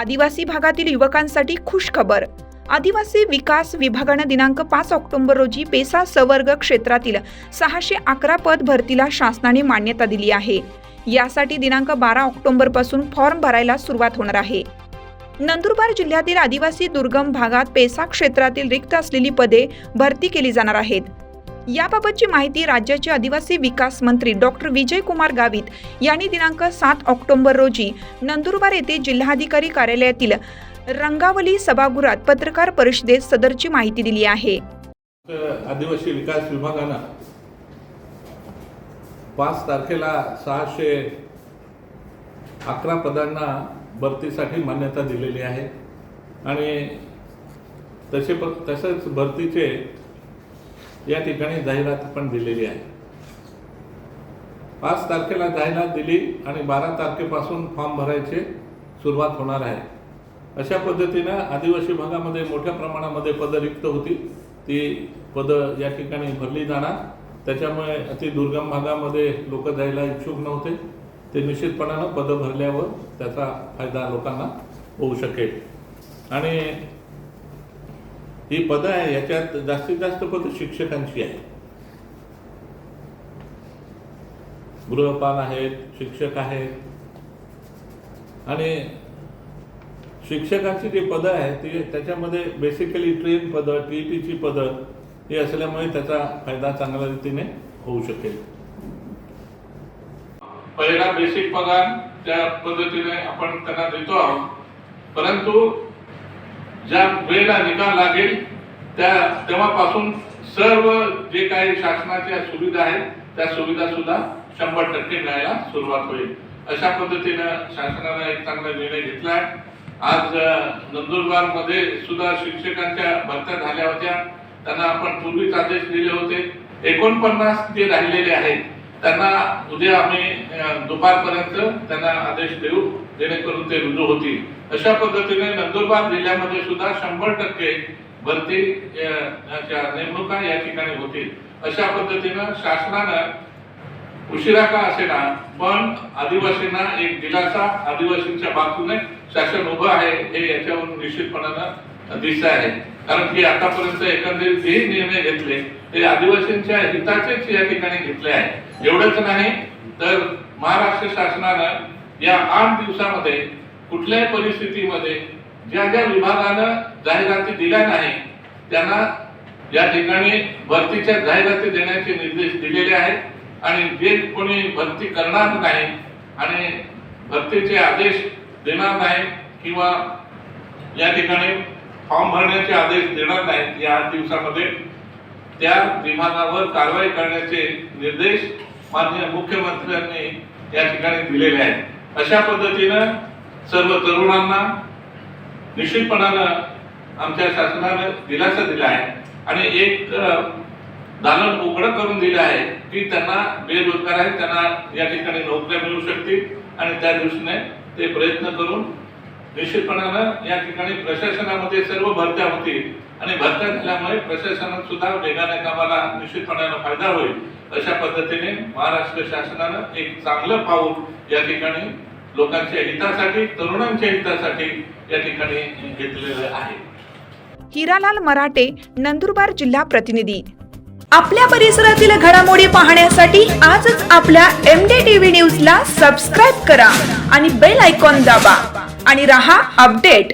आदिवासी भागातील युवकांसाठी खुशखबर. आदिवासी विकास विभागानं दिनांक पाच ऑक्टोबर रोजी पेसा सवर्ग क्षेत्रातील सहाशे अकरा पद भरतीला शासनाने मान्यता दिली आहे. यासाठी दिनांक बारा ऑक्टोबरपासून फॉर्म भरायला सुरुवात होणार आहे. नंदुरबार जिल्ह्यातील आदिवासी दुर्गम भागात पेसा क्षेत्रातील रिक्त असलेली पदे भरती केली जाणार आहेत. याबाबतची माहिती राज्याचे आदिवासी विकास मंत्री डॉक्टर विजय कुमार गावित यांनी दिनांक सात ऑक्टोबर रोजी नंदुरबार येथे जिल्हाधिकारी कार्यालयातील रंगावली सभागृहात पत्रकार परिषदेत सदरची माहिती दिली आहे. आदिवासी विकास विभागानं पाच तारखेला सहाशे अकरा पदांना भरतीसाठी मान्यता दिलेली आहे. आणि तसे प तसंच भरतीचे या ठिकाणी जाहिरात पण दिलेली आहे. पाच तारखेला जाहिरात दिली आणि बारा तारखेपासून फॉर्म भरायचे सुरुवात होणार आहे. अशा पद्धतीनं आदिवासी भागामध्ये मोठ्या प्रमाणामध्ये पदं रिक्त होती. ती पदं या ठिकाणी भरली जाणार. त्याच्यामुळे अति दुर्गम भागामध्ये लोक जायला इच्छुक नव्हते. ते निश्चितपणानं पदं भरल्यावर त्याचा फायदा लोकांना होऊ शकेल. आणि ही पदं आहे याच्यात जास्तीत जास्त पदं शिक्षकांची आहे गृहपाल आहेत शिक्षक आहेत. आणि शिक्षकांची जी पदं आहेत ती त्याच्यामध्ये बेसिकली ट्रेन पदं टी टीची पदं ही असल्यामुळे त्याचा फायदा चांगल्या रीतीने होऊ शकेल. पहिला बेसिक पगार त्या पद्धतीने आपण त्यांना देतो आहोत परंतु ज्या वेळेला निकाल लागेल त्या तेव्हापासून सर्व जे काही शासनाच्या सुविधा आहेत त्या सुविधा सुद्धा शंभर टक्के मिळायला सुरुवात होईल. अशा पद्धतीनं शासनानं एक चांगला निर्णय घेतला आहे. आज नंदुरबारमध्ये सुद्धा शिक्षकांच्या भरत्या झाल्या होत्या. त्यांना आपण पूर्वीच आदेश दिले होते. एकोणपन्नास जे राहिलेले आहेत. त्यांना उद्या आम्ही दुपारपर्यंत त्यांना आदेश देऊ जेणेकरून ते रुजू होतील. अशा पद्धतीने नंदुरबार जिल्ह्यामध्ये सुद्धा शंभर टक्के भरती नेमणुका या ठिकाणी होतील. अशा पद्धतीनं शासनानं उशिरा का असेना पण आदिवासींना एक दिलासा आदिवासींच्या बाजूने शासन उभं आहे हे याच्यावरून निश्चितपणानं दिसत आहे. कारण की आतापर्यंत एकंदरीत जे निर्णय घेतले ते आदिवासींच्या हिताचेच या ठिकाणी घेतले आहे. एवढंच नाही तर महाराष्ट्र शासनानं या आठ दिवसामध्ये कुठल्याही परिस्थितीमध्ये ज्या ज्या विभागानं जाहिराती दिल्या नाही त्यांना या ठिकाणी भरतीच्या जाहिराती देण्याचे निर्देश दिलेले आहेत. आणि जे कोणी भरती करणार नाही आणि भरतीचे आदेश देणार नाही किंवा या ठिकाणी फॉर्म भरण्याचे आदेश देणार नाहीत या आठ दिवसामध्ये. त्या विमानावर कारवाई करण्याचे निर्देश माननीय मुख्यमंत्र्यांनी या ठिकाणी दिलेले आहेत. अशा पद्धतीनं सर्व तरुणांना निश्चितपणानं आमच्या शासनानं दिलासा दिला आहे आणि एक दालन उघडं करून दिलं आहे की त्यांना बेरोजगार आहेत त्यांना या ठिकाणी नोकऱ्या मिळू शकतील आणि त्या दृष्टीने ते प्रयत्न करून निश्चितपणानं या ठिकाणी प्रशासनामध्ये सर्व भरत्या होतील आणि भरत्या झाल्यामुळे प्रशासनात सुद्धा वेगाने कामाला निश्चितपणानं फायदा होईल अशा पद्धतीने महाराष्ट्र शासनानं एक चांगलं पाऊल या ठिकाणी लोकांच्या हितासाठी तरुणांच्या हितासाठी या ठिकाणी घेतलेलं आहे. हिरालाल मराठे नंदुरबार जिल्हा प्रतिनिधी. आपल्या परिसरातील घडामोडी पाहण्यासाठी आजच आपल्या एम डी टीव्ही न्यूजला सबस्क्राईब करा आणि बेल आयकॉन दाबा. आणि रहा अपडेट.